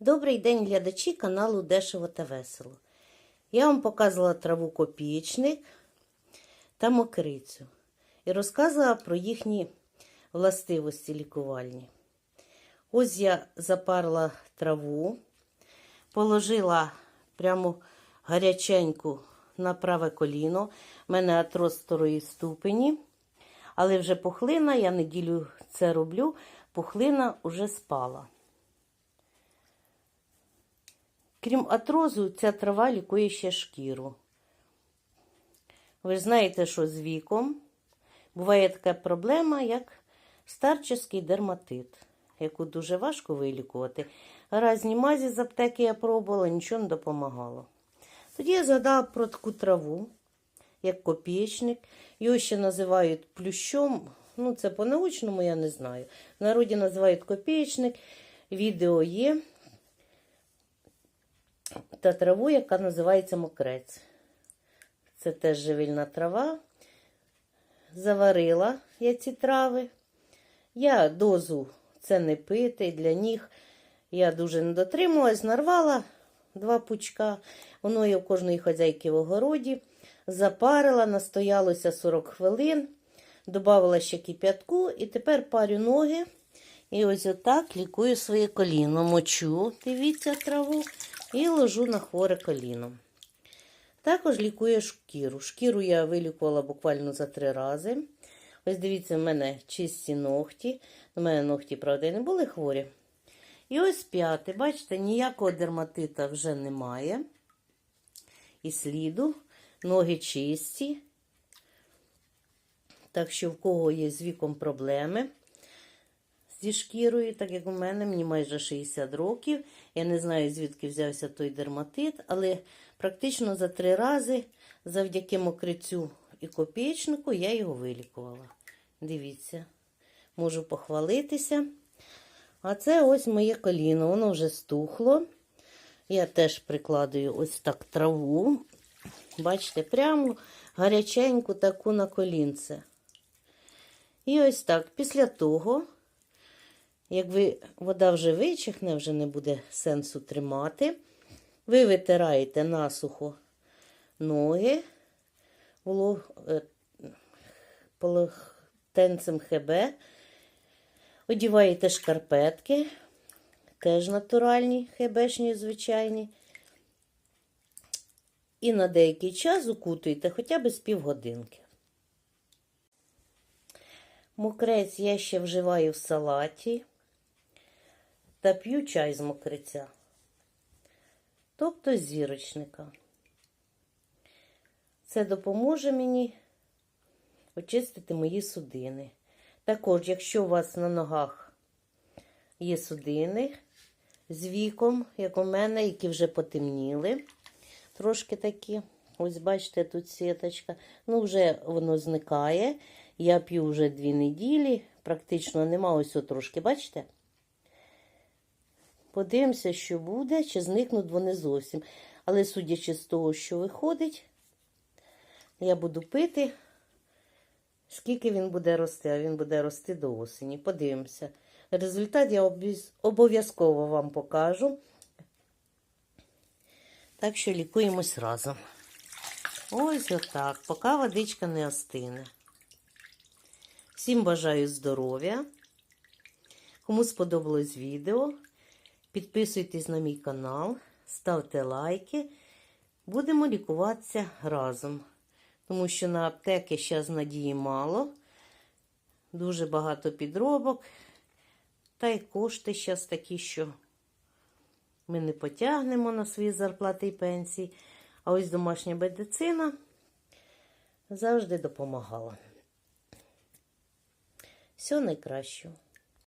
Добрий день, глядачі каналу Дешево та Весело. Я вам показувала траву копієчник та мокрицю і розказувала про їхні властивості лікувальні. Ось я запарила траву, положила прямо гаряченьку на праве коліно. У мене атроз второї ступені, але вже пухлина, я неділю це роблю, пухлина вже спала. Крім атрозу, ця трава лікує ще шкіру. Ви ж знаєте, що з віком буває така проблема, як старческий дерматит, яку дуже важко вилікувати. Разні мазі з аптеки я пробувала, нічого не допомагало. Тоді я згадала про таку траву, як копієчник. Його ще називають плющом. Ну, це по-научному я не знаю. В народі називають копієчник. Відео є та траву, яка називається мокрець. Це теж живільна трава. Заварила я ці трави. Я дозу це не пити для ніг. Я дуже не дотримувалась, нарвала два пучка. Воно є в кожної хазяйки в огороді. Запарила, настоялося 40 хвилин, додавала ще кип'ятку і тепер парю ноги. І ось отак лікую своє коліно. Мочу, дивіться, траву і ложу на хворе коліно. Також лікує шкіру. Шкіру я вилікувала буквально за три рази. Ось дивіться, в мене чисті ногті. У мене ногті, правда, не були хворі. І ось п'яте. Бачите, ніякого дерматита вже немає. І сліду. Ноги чисті. Так що, в кого є з віком проблеми зі шкірою, так як у мене, мені майже 60 років. Я не знаю, звідки взявся той дерматит, але практично за три рази завдяки мокрицю і копійчнику я його вилікувала. Дивіться, можу похвалитися. А це ось моє коліно, воно вже стухло. Я теж прикладаю ось так траву. Бачите, прямо гаряченьку таку на колінце. І ось так, після того, як ви, вода вже вичихне, вже не буде сенсу тримати, ви витираєте насухо ноги е, полотенцем ХБ, одіваєте шкарпетки, теж натуральні, хебешні, звичайні. І на деякий час укутуєте хоча б з півгодинки. Мокрець я ще вживаю в салаті та п'ю чай з мокриця, тобто зірочника. Це допоможе мені очистити мої судини. Також, якщо у вас на ногах є судини з віком, як у мене, які вже потемніли, трошки такі. Ось, бачите, тут сіточка. Ну, вже воно зникає. Я п'ю вже дві неділі, практично нема ось о трошки, бачите? Подивимося, що буде, чи зникнуть вони зовсім. Але судячи з того, що виходить, я буду пити, скільки він буде рости, а він буде рости до осені. Подивимося. Результат я обов'язково вам покажу. Так що лікуємось разом. Ось отак, поки водичка не остине. Всім бажаю здоров'я. Кому сподобалось відео, підписуйтесь на мій канал, ставте лайки. Будемо лікуватися разом. Тому що на аптеки зараз надії мало. Дуже багато підробок. Та й кошти зараз такі, що ми не потягнемо на свої зарплати і пенсії. А ось домашня медицина завжди допомагала. Всього найкращого.